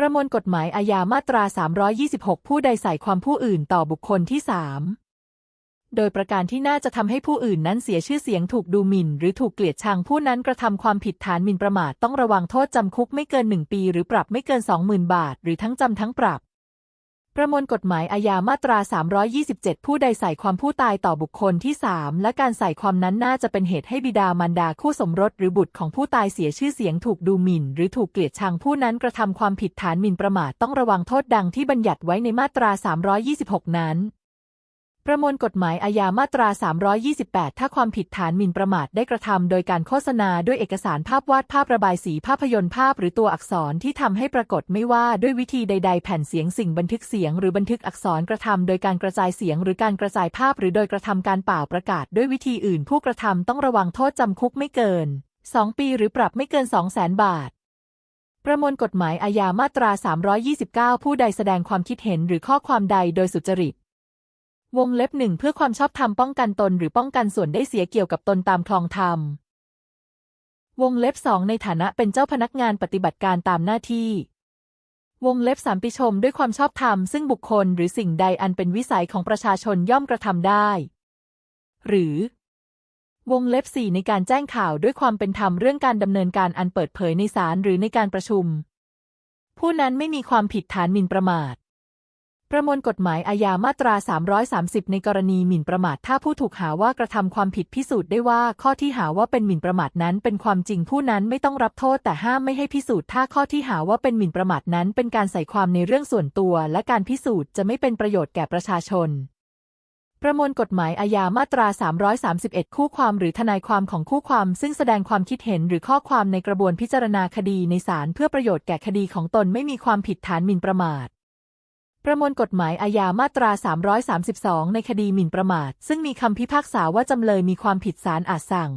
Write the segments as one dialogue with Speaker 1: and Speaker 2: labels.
Speaker 1: ประมวลกฎหมายอาญามาตรา 326 ผู้ใดใส่ความผู้อื่นต่อบุคคลที่3โดยประการที่น่าจะทำให้ผู้อื่นนั้นเสียชื่อเสียงถูกดูหมิ่น หรือถูกเกลียดชังผู้นั้นกระทำความผิดฐานหมิ่นประมาทต้องระวังโทษจำคุกไม่เกิน1ปี หรือปรับไม่เกิน 20,000 บาท หรือทั้งจำทั้งปรับ ประมวลกฎหมายอาญามาตรา 327 ผู้ใดใส่ความผู้ตายต่อบุคคลที่ 3 และการใส่ความนั้นน่าจะเป็นเหตุให้บิดามารดาคู่สมรสหรือบุตรของผู้ตายเสียชื่อเสียงถูกดูหมิ่น หรือถูกเกลียดชังผู้นั้นกระทำความผิดฐานหมิ่นประมาทต้องระวังโทษดังที่บัญญัติไว้ในมาตรา 326 นั้น ประมวลกฎหมายอาญามาตรา 328 ถ้าความผิดฐานหมิ่นประมาทได้กระทำโดยการโฆษณาด้วยเอกสารภาพวาดภาพระบายสีภาพยนตร์ภาพหรือตัวอักษรที่ทำให้ปรากฏไม่ว่าด้วยวิธีใด ๆ แผ่นเสียงสิ่งบันทึกเสียง หรือบันทึกอักษรกระทำโดยการกระจายเสียง หรือการกระจายภาพ หรือโดยกระทำการเปล่าประกาศ ด้วยวิธีอื่น ผู้กระทำต้องระวังโทษจำคุกไม่เกิน 2 ปีหรือปรับไม่เกิน 2 0 0 0 0 0 บาทประมวลกฎหมายอาญามาตรา 329 ผู้ใดแสดงความคิดเห็นหรือข้อความใดโดยสุจริต วงเล็บหนึ่งเพื่อความชอบธรรมป้องกันตนหรือป้องกันส่วนได้เสียเกี่ยวกับตนตามคลองธรรม วงเล็บสองในฐานะเป็นเจ้าพนักงานปฏิบัติการตามหน้าที่ วงเล็บสามปิชมด้วยความชอบธรรมซึ่งบุคคลหรือสิ่งใดอันเป็นวิสัยของประชาชนย่อมกระทำได้ หรือ วงเล็บสี่ในการแจ้งข่าวด้วยความเป็นธรรมเรื่องการดำเนินการอันเปิดเผยในศาลหรือในการประชุม ผู้นั้นไม่มีความผิดฐานหมิ่นประมาท ประมวลกฎหมายอาญามาตรา 330 ในกรณีหมิ่นประมาทถ้าผู้ถูกหาว่ากระทำความผิดพิสูจน์ได้ว่าข้อที่หาว่าเป็นหมิ่นประมาทนั้นเป็นความจริงผู้นั้นไม่ต้องรับโทษแต่ห้ามไม่ให้พิสูจน์ถ้าข้อที่หาว่าเป็นหมิ่นประมาทนั้นเป็นการใส่ความในเรื่องส่วนตัว และการพิสูจน์จะไม่เป็นประโยชน์แก่ประชาชน ประมวลกฎหมายอาญามาตรา 331 คู่ความหรือทนายความของคู่ความ ซึ่งแสดงความคิดเห็นหรือข้อความในกระบวนพิจารณาคดีในศาลเพื่อประโยชน์แก่คดีของตนไม่มีความผิดฐานหมิ่นประมาท ประมวลกฎหมายอาญามาตรา 332 ในคดีหมิ่นประมาท ซึ่งมีคำพิพากษาว่าจำเลยมีความผิดศาลอาจสั่ง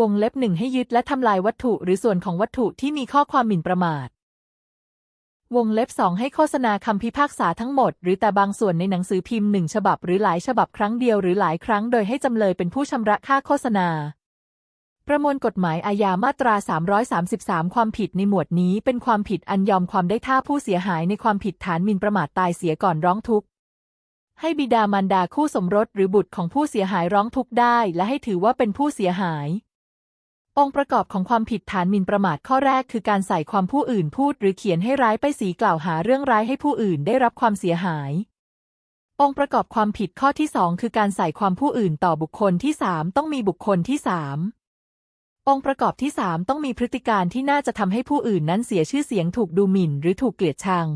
Speaker 1: วงเล็บหนึ่งให้ยึดและทำลายวัตถุหรือส่วนของวัตถุที่มีข้อความหมิ่นประมาท วงเล็บสองให้โฆษณาคำพิพากษาทั้งหมด หรือแต่บางส่วนในหนังสือพิมพ์หนึ่งฉบับหรือหลายฉบับครั้งเดียวหรือหลายครั้งโดยให้จำเลยเป็นผู้ชำระค่าโฆษณา ประมวลกฎหมายอาญามาตรา 333 ความผิดในหมวดนี้เป็นความผิดอันยอมความได้ถ้าผู้เสียหายในความผิดฐานหมิ่นประมาทตายเสียก่อนร้องทุกข์ให้บิดามารดาคู่สมรสหรือบุตรของผู้เสียหายร้องทุกข์ได้ และให้ถือว่าเป็นผู้เสียหาย องค์ประกอบของความผิดฐานหมิ่นประมาทข้อแรกคือการใส่ความผู้อื่นพูด หรือเขียนให้ร้ายไปสีกล่าวหาเรื่องร้ายให้ผู้อื่นได้รับความเสียหาย องค์ประกอบความผิดข้อที่สองคือการใส่ความผู้อื่นต่อบุคคลที่สามต้องมีบุคคลที่สาม องค์ประกอบที่สามต้องมีพฤติการที่น่าจะทำให้ผู้อื่นนั้นเสียชื่อเสียงถูกดูหมิ่น หรือถูกเกลียดชัง